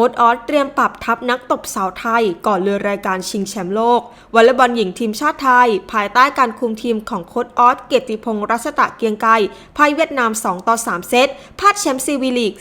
ค้ดออสเตรียมปรับทัพนักตบสาวไทย ก่อนเรือรายการชิงแชมป์โลกวอลเลย์บอลหญิงทีมชาติไทย ภายใต้การคุมทีมของโค้ดออสเกียรติพงศ์รัชตะเกียงไกรพ่ายเวียดนาม 2 ต่อ 3 เซตพลาดแชมป์ซีวีลีก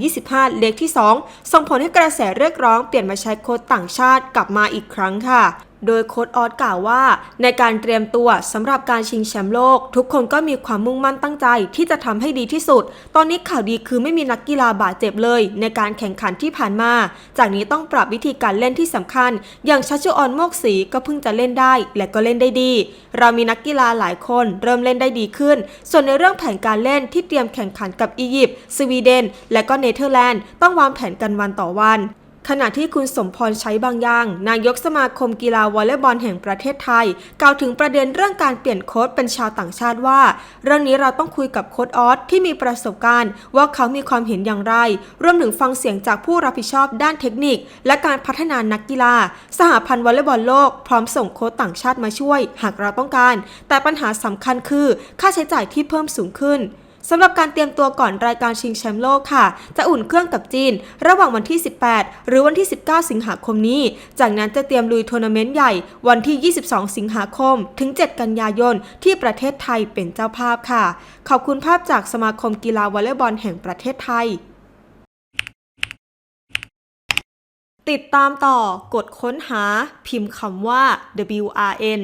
2025 เล็กที่ 2 ส่งผลให้กระแสเรียกร้องเปลี่ยนมาใช้โค้ดต่างชาติกลับมาอีกครั้งค่ะ โดยโค้ดออสกล่าวว่า ในการเตรียมตัวสำหรับการชิงแชมป์โลก ทุกคนก็มีความมุ่งมั่นตั้งใจ ที่จะทำให้ดีที่สุด ตอนนี้ข่าวดีคือไม่มีนักกีฬาบาดเจ็บเลย ในการแข่งขันที่ผ่านมา จากนี้ต้องปรับวิธีการเล่นที่สำคัญ อย่างชัชออนโมกศีก็เพิ่งจะเล่นได้ และก็เล่นได้ดี เรามีนักกีฬาหลายคนเริ่มเล่นได้ดีขึ้น ส่วนในเรื่องแผนการเล่นที่เตรียมแข่งขันกับอียิปต์สวีเดน และก็เนเธอร์แลนด์ต้องวางแผนกันวันต่อวัน ขณะที่คุณสมพรใช้บางอย่าง นายกสมาคมกีฬาวอลเลย์บอลแห่งประเทศไทย กล่าวถึงประเด็นเรื่องการเปลี่ยนโค้ชเป็นชาวต่างชาติว่า เรื่องนี้เราต้องคุยกับโค้ชออสที่มีประสบการณ์ ว่าเขามีความเห็นอย่างไร รวมถึงฟังเสียงจากผู้รับผิดชอบด้านเทคนิค และการพัฒนานักกีฬา สหพันธ์วอลเลย์บอลโลก พร้อมส่งโค้ชต่างชาติมาช่วย หากเราต้องการ แต่ปัญหาสำคัญคือ ค่าใช้จ่ายที่เพิ่มสูงขึ้น สำหรับการเตรียมตัวก่อนรายการชิงแชมป์โลกค่ะ จะอุ่นเครื่องกับจีน ระหว่างวันที่ 18 หรือวันที่ 19 สิงหาคมนี้ จากนั้นจะเตรียมลุยทัวร์นาเมนต์ใหญ่วันที่ 22 สิงหาคม ถึง 7 กันยายน ที่ประเทศไทยเป็นเจ้าภาพค่ะ ขอบคุณภาพจากสมาคมกีฬาวอลเลย์บอลแห่งประเทศไทย ติดตามต่อกดค้นหาพิมพ์คำว่า WRN